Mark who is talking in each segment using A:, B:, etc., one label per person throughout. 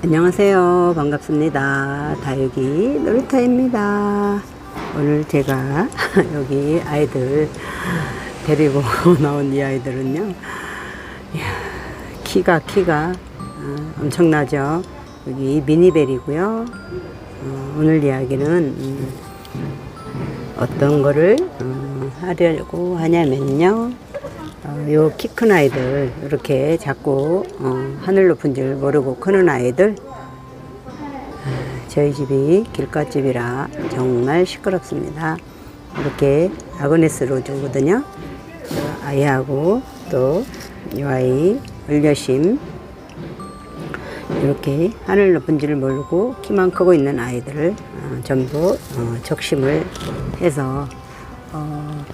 A: 안녕하세요. 반갑습니다. 다육이 놀이터입니다. 오늘 제가 여기 아이들 데리고 나온 이 아이들은요. 키가 키가 어, 엄청나죠. 여기 미니벨이고요. 어, 오늘 이야기는 음, 어떤 거를 음, 하려고 하냐면요. 어, 요키 큰 아이들 이렇게 자꾸 어, 하늘 높은 줄 모르고 크는 아이들 아, 저희 집이 길가집이라 정말 시끄럽습니다. 이렇게 아그네스 로즈거든요. 어, 아이하고 또 이 아이 을려심 이렇게 하늘 높은 줄을 모르고 키만 크고 있는 아이들을 어, 전부 어, 적심을 해서 어,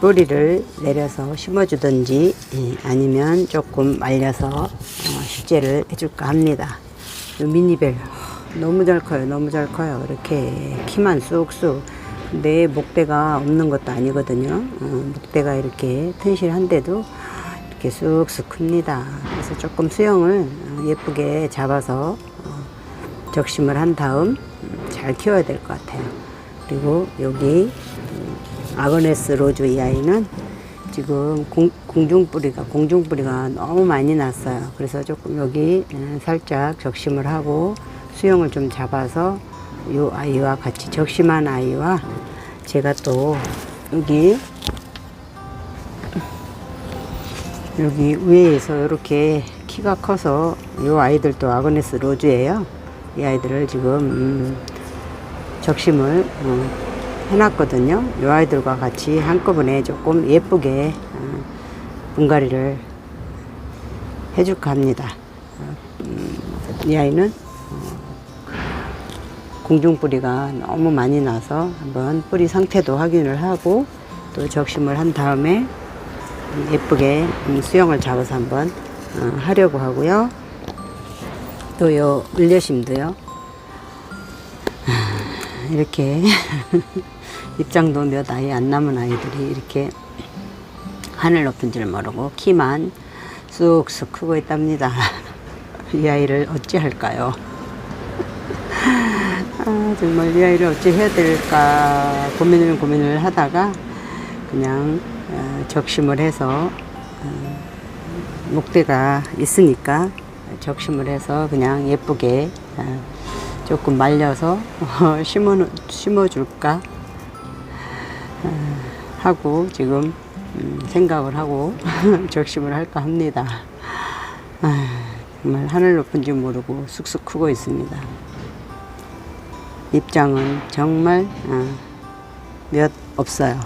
A: 뿌리를 내려서 심어주든지 예, 아니면 조금 말려서 어, 식재를 해줄까 합니다. 이 미니벨 어, 너무 잘 커요. 너무 잘 커요. 이렇게 키만 쑥쑥. 근데 목대가 없는 것도 아니거든요. 어, 목대가 이렇게 튼실한데도 이렇게 쑥쑥 큽니다. 그래서 조금 수영을 어, 예쁘게 잡아서 어, 적심을 한 다음 음, 잘 키워야 될 것 같아요. 그리고 여기 음, 아그네스 로즈 이 아이는 지금 공, 공중뿌리가 공중뿌리가 너무 많이 났어요. 그래서 조금 여기 음, 살짝 적심을 하고 수영을 좀 잡아서 이 아이와 같이 적심한 아이와 제가 또 여기 여기 위에서 이렇게 키가 커서 이 아이들도 아그네스 로즈예요. 이 아이들을 지금 음, 적심을 어, 해놨거든요. 이 아이들과 같이 한꺼번에 조금 예쁘게 어, 분갈이를 해줄까 합니다. 어, 음, 이 아이는 어, 공중뿌리가 너무 많이 나서 한번 뿌리 상태도 확인을 하고 또 적심을 한 다음에 예쁘게 음, 수영을 잡아서 한번 어, 하려고 하고요. 또 요 을려심도요. 아, 이렇게 입장도 몇 아이 안 남은 아이들이 이렇게 하늘 높은 줄 모르고 키만 쑥쑥 크고 있답니다. 이 아이를 어찌할까요? 아, 정말 이 아이를 어찌 해야 될까 고민을 고민을 하다가 그냥 어, 적심을 해서 어, 목대가 있으니까 적심을 해서 그냥 예쁘게 어, 조금 말려서 심어 심어줄까 어, 하고 지금 음, 생각을 하고 적심을 할까 합니다. 아, 정말 하늘 높은 줄 모르고 쑥쑥 크고 있습니다. 입장은 정말 어, 몇 없어요.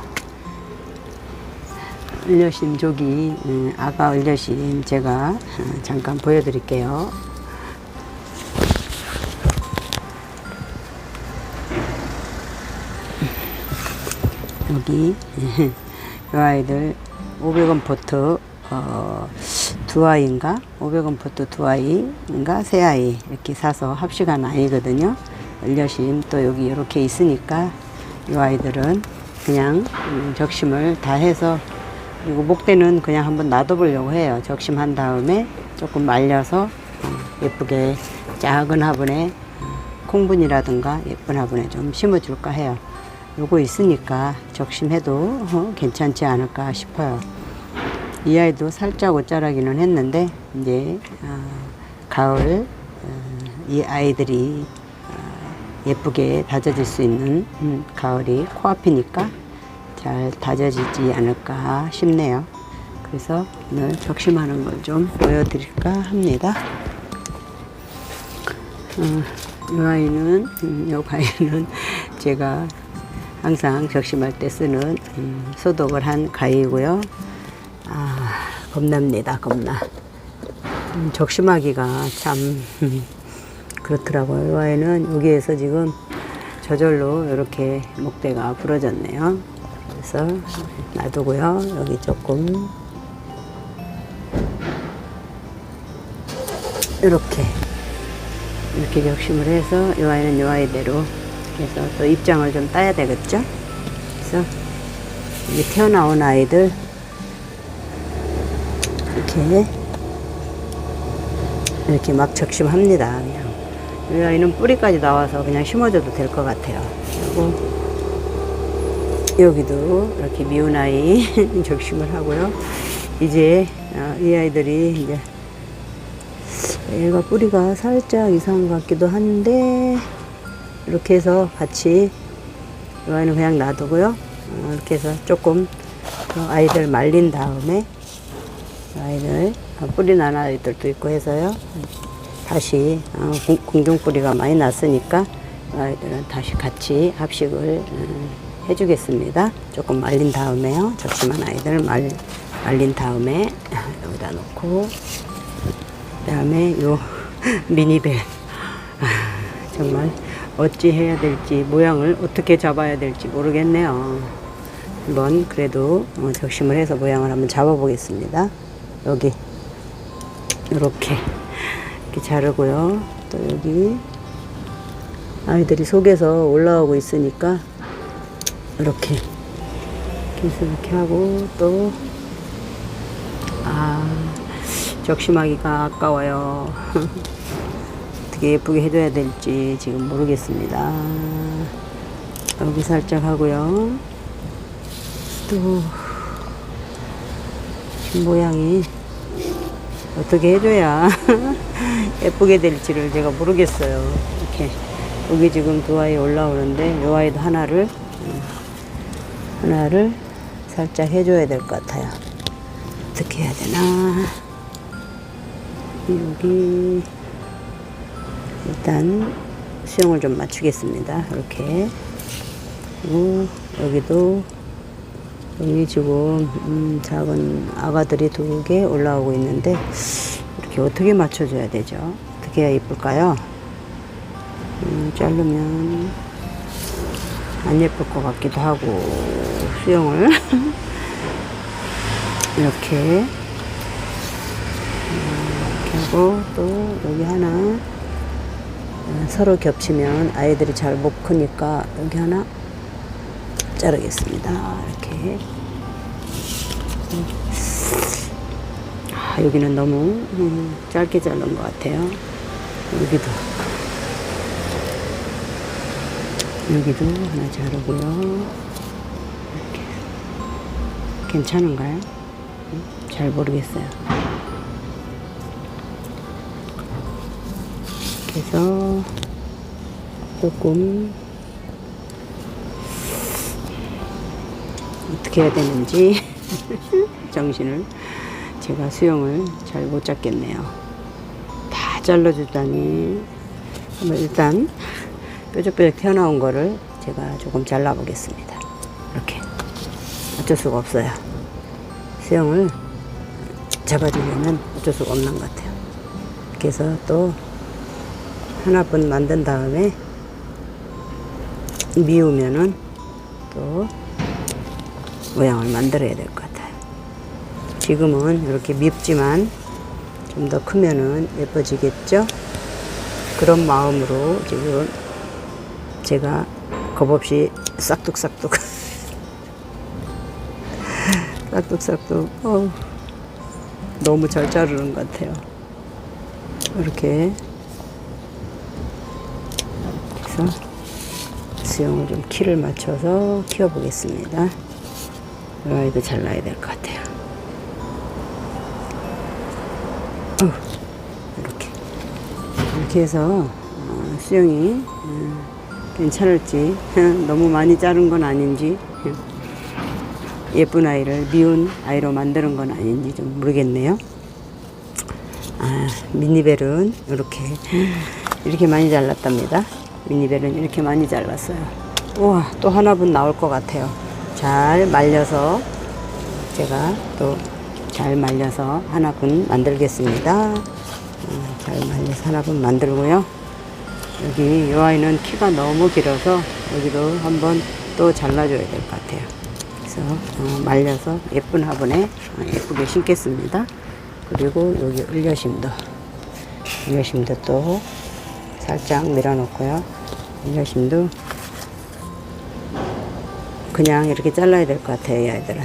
A: 을려심 조기 음, 아가 을려심 제가 어, 잠깐 보여드릴게요. 여기 이 아이들 500원 포트 어, 두 아이인가 500원 포트 두 아이인가 세 아이 이렇게 사서 합식한 아이거든요. 을려심 또 여기 이렇게 있으니까 이 아이들은 그냥 음, 적심을 다 해서 그리고 목대는 그냥 한번 놔둬보려고 해요. 적심한 다음에 조금 말려서 어, 예쁘게 작은 화분에 어, 콩분이라든가 예쁜 화분에 좀 심어줄까 해요. 요거 있으니까 적심해도 어, 괜찮지 않을까 싶어요. 이 아이도 살짝 옷자라기는 했는데 이제 어, 가을 어, 이 아이들이 어, 예쁘게 다져질 수 있는 음, 가을이 코앞이니까 잘 다져지지 않을까 싶네요. 그래서 오늘 적심하는 걸 좀 보여드릴까 합니다. 어, 이 아이는, 음, 이 가위는 제가 항상 적심할 때 쓰는 음, 소독을 한 가위고요. 아, 겁납니다, 겁나. 음, 적심하기가 참 음, 그렇더라고요. 이 아이는 여기에서 지금 저절로 이렇게 목대가 부러졌네요. 그래서 놔두고요. 여기 조금 이렇게 이렇게 적심을 해서 이 아이는 이 아이대로 해서 또 입장을 좀 따야 되겠죠? 그래서 이게 태어나온 아이들 이렇게 이렇게 막 적심합니다. 그냥 이 아이는 뿌리까지 나와서 그냥 심어줘도 될 것 같아요. 그리고 여기도 이렇게 미운 아이 적심을 하고요. 이제 어, 이 아이들이 이제 얘가 뿌리가 살짝 이상한 것 같기도 한데 이렇게 해서 같이 이 아이는 그냥 놔두고요. 어, 이렇게 해서 조금 더 아이들 말린 다음에 아이들 어, 뿌리 난 아이들도 있고 해서요. 다시 어, 공- 공중 뿌리가 많이 났으니까 아이들은 다시 같이 합식을 음, 해주겠습니다. 조금 말린 다음에요. 적심한 아이들 말, 말린 다음에 여기다 놓고 그다음에 요 미니벨 아, 정말 어찌 해야 될지 모양을 어떻게 잡아야 될지 모르겠네요. 한번 그래도 어, 적심을 해서 모양을 한번 잡아 보겠습니다. 여기 이렇게 이렇게 자르고요. 또 여기 아이들이 속에서 올라오고 있으니까 이렇게 이렇게 하고 또 아, 적심하기가 아까워요. 어떻게 예쁘게 해줘야 될지 지금 모르겠습니다. 여기 살짝 하고요. 또 모양이 어떻게 해줘야 예쁘게 될지를 제가 모르겠어요. 이렇게 여기 지금 두 아이 올라오는데 요 아이도 하나를 음, 하나를 살짝 해줘야 될 것 같아요. 어떻게 해야 되나? 여기 일단 수영을 좀 맞추겠습니다. 이렇게 그리고 여기도 여기 지금 음, 작은 아가들이 두 개 올라오고 있는데 이렇게 어떻게 맞춰줘야 되죠? 어떻게 해야 예쁠까요? 음, 자르면 안 예쁠 것 같기도 하고 수영을 이렇게 음, 이렇게 하고 또 여기 하나 어, 서로 겹치면 아이들이 잘 못 크니까 여기 하나 자르겠습니다. 이렇게. 아, 여기는 너무 음, 짧게 자른 것 같아요. 여기도. 여기도 하나 자르고요. 이렇게. 괜찮은가요? 음, 잘 모르겠어요. 그래서 조금 어떻게 해야 되는지 정신을 제가 수영을 잘 못 잡겠네요. 다 잘라주다니 일단 뾰족뾰족 튀어나온 거를 제가 조금 잘라보겠습니다. 이렇게 어쩔 수가 없어요. 수영을 잡아주려면 어쩔 수가 없는 것 같아요. 그래서 또 하나분 만든 다음에 미우면은 또 모양을 만들어야 될 것 같아요. 지금은 이렇게 밉지만 좀 더 크면은 예뻐지겠죠? 그런 마음으로 지금 제가 겁없이 싹둑싹둑 싹둑싹둑 어, 너무 잘 자르는 것 같아요. 이렇게 그래서 수영을 좀 키를 맞춰서 키워보겠습니다. 이 아이도 잘라야 될 것 같아요. 어, 이렇게 이렇게 해서 어, 수영이 음, 괜찮을지 너무 많이 자른 건 아닌지 예쁜 아이를 미운 아이로 만드는 건 아닌지 좀 모르겠네요. 아, 미니벨은 이렇게 이렇게 많이 잘랐답니다. 미니벨은 이렇게 많이 잘랐어요. 우와 또 하나분 나올 것 같아요. 잘 말려서 제가 또 잘 말려서 하나분 만들겠습니다. 음, 잘 말려서 하나분 만들고요. 여기 이 아이는 키가 너무 길어서 여기도 한번 또 잘라줘야 될 것 같아요. 그래서 어, 말려서 예쁜 화분에 어, 예쁘게 심겠습니다. 그리고 여기 을려심도 을려심도 또 살짝 밀어놓고요. 을려심도 그냥 이렇게 잘라야 될 것 같아요, 이 아이들은.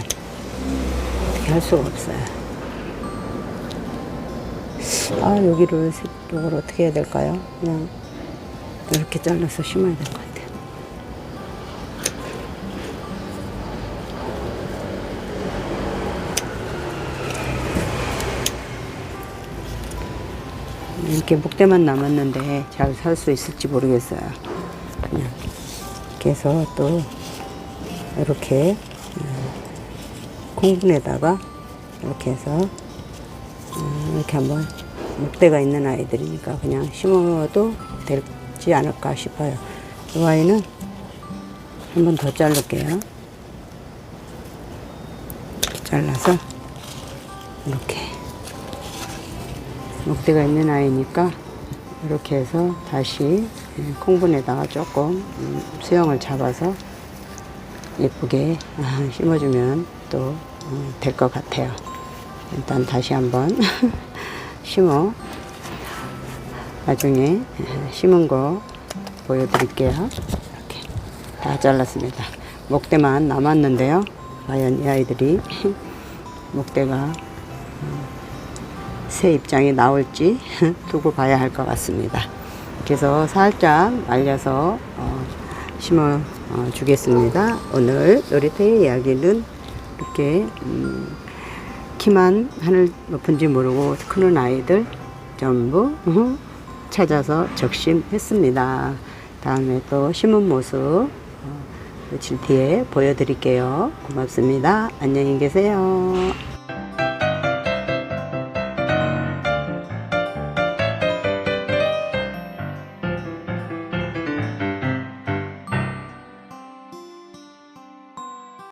A: 어떻게 할 수가 없어요. 아, 여기를, 이걸 어떻게 해야 될까요? 그냥 이렇게 잘라서 심어야 될것 같아요. 이렇게 목대만 남았는데 잘 살 수 있을지 모르겠어요. 그냥 이렇게 해서 또 이렇게 음, 콩분에다가 이렇게 해서 음, 이렇게 한번 목대가 있는 아이들이니까 그냥 심어도 되지 않을까 싶어요. 이 아이는 한 번 더 자를게요. 잘라서 이렇게 목대가 있는 아이니까 이렇게 해서 다시 음, 콩분에다가 조금 음, 수영을 잡아서 예쁘게 아, 심어주면 또 될 것 같아요. 일단 다시 한번 심어 나중에 심은 거 보여드릴게요. 이렇게 다 잘랐습니다. 목대만 남았는데요. 과연 이 아이들이 목대가 새 입장이 나올지 두고 봐야 할 것 같습니다. 그래서 살짝 말려서 어, 심어 어, 주겠습니다. 오늘 놀이터의 이야기는 이렇게 음, 키만 하늘 높은지 모르고 크는 아이들 전부 어, 찾아서 적심했습니다. 다음에 또 심은 모습 어, 며칠 뒤에 보여드릴게요. 고맙습니다. 안녕히 계세요.